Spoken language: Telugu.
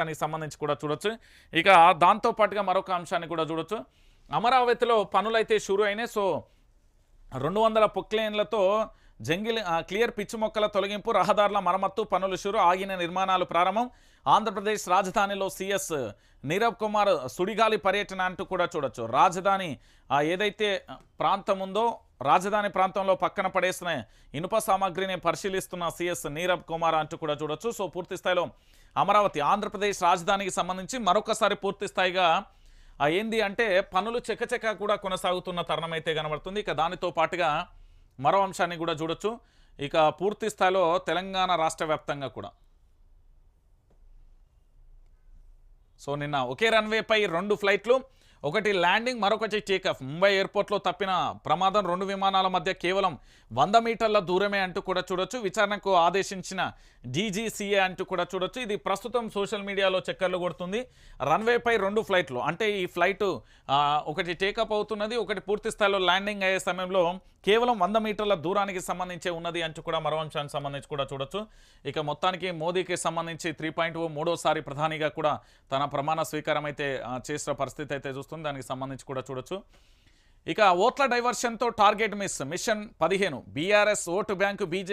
దానికి సంబంధించి కూడా చూడొచ్చు. ఇక దాంతో పాటుగా మరొక అంశాన్ని కూడా చూడొచ్చు. అమరావతిలో పనులైతే షురు అయినాయి. సో రెండు వందల పొక్లేన్లతో జంగిల్ క్లియర్ పిచ్చి మొక్కల తొలగింపు రహదారుల మరమ్మత్తు పనులు షురు ఆగిన నిర్మాణాలు ప్రారంభం. ఆంధ్రప్రదేశ్ రాజధానిలో సిఎస్ నీరవ్ కుమార్ సుడిగాలి పర్యటన అంటూ కూడా చూడొచ్చు. రాజధాని ఏదైతే ప్రాంతం ఉందో రాజధాని ప్రాంతంలో పక్కన పడేసిన ఇనుప సామాగ్రిని పరిశీలిస్తున్న సిఎస్ నీరబ్ కుమార్ అంటూ కూడా చూడొచ్చు. సో పూర్తి స్థాయిలో అమరావతి ఆంధ్రప్రదేశ్ రాజధానికి సంబంధించి మరొకసారి పూర్తి స్థాయిగా ఏంది అంటే పనులు చెక్కచెక్క కూడా కొనసాగుతున్న తరుణం అయితే కనబడుతుంది. ఇక దానితో పాటుగా మరో అంశాన్ని కూడా చూడొచ్చు. ఇక పూర్తి స్థాయిలో తెలంగాణ రాష్ట్ర వ్యాప్తంగా కూడా. సో నిన్న ఒకే రన్వేపై రెండు ఫ్లైట్లు ఒకటి ల్యాండింగ్ మరొకటి టేకాఫ్ ముంబై ఎయిర్పోర్ట్లో తప్పిన ప్రమాదం రెండు విమానాల మధ్య కేవలం వంద మీటర్ల దూరమే అంటూ కూడా చూడొచ్చు. విచారణకు ఆదేశించిన డీజీసీఏ అంటూ కూడా చూడొచ్చు. ఇది ప్రస్తుతం సోషల్ మీడియాలో చక్కర్లు కొడుతుంది. రన్వేపై రెండు ఫ్లైట్లు. అంటే ఈ ఫ్లైట్ ఒకటి టేకప్ అవుతున్నది ఒకటి పూర్తి స్థాయిలో ల్యాండింగ్ అయ్యే సమయంలో కేవలం వంద మీటర్ల దూరానికి సంబంధించే ఉన్నది అంటూ కూడా మరో అంశానికి సంబంధించి కూడా చూడొచ్చు. ఇక మొత్తానికి మోదీకి సంబంధించి త్రీ పాయింట్ మూడోసారి ప్రధానిగా కూడా తన ప్రమాణ స్వీకారం అయితే చేసిన పరిస్థితి అయితే వస్తుంది. దానికి సంబంధించి కూడా చూడొచ్చు. ఇక ఓట్ల డైవర్షన్తో టార్గెట్ మిస్. మిషన్ పదిహేను. BRS vote bank బీజే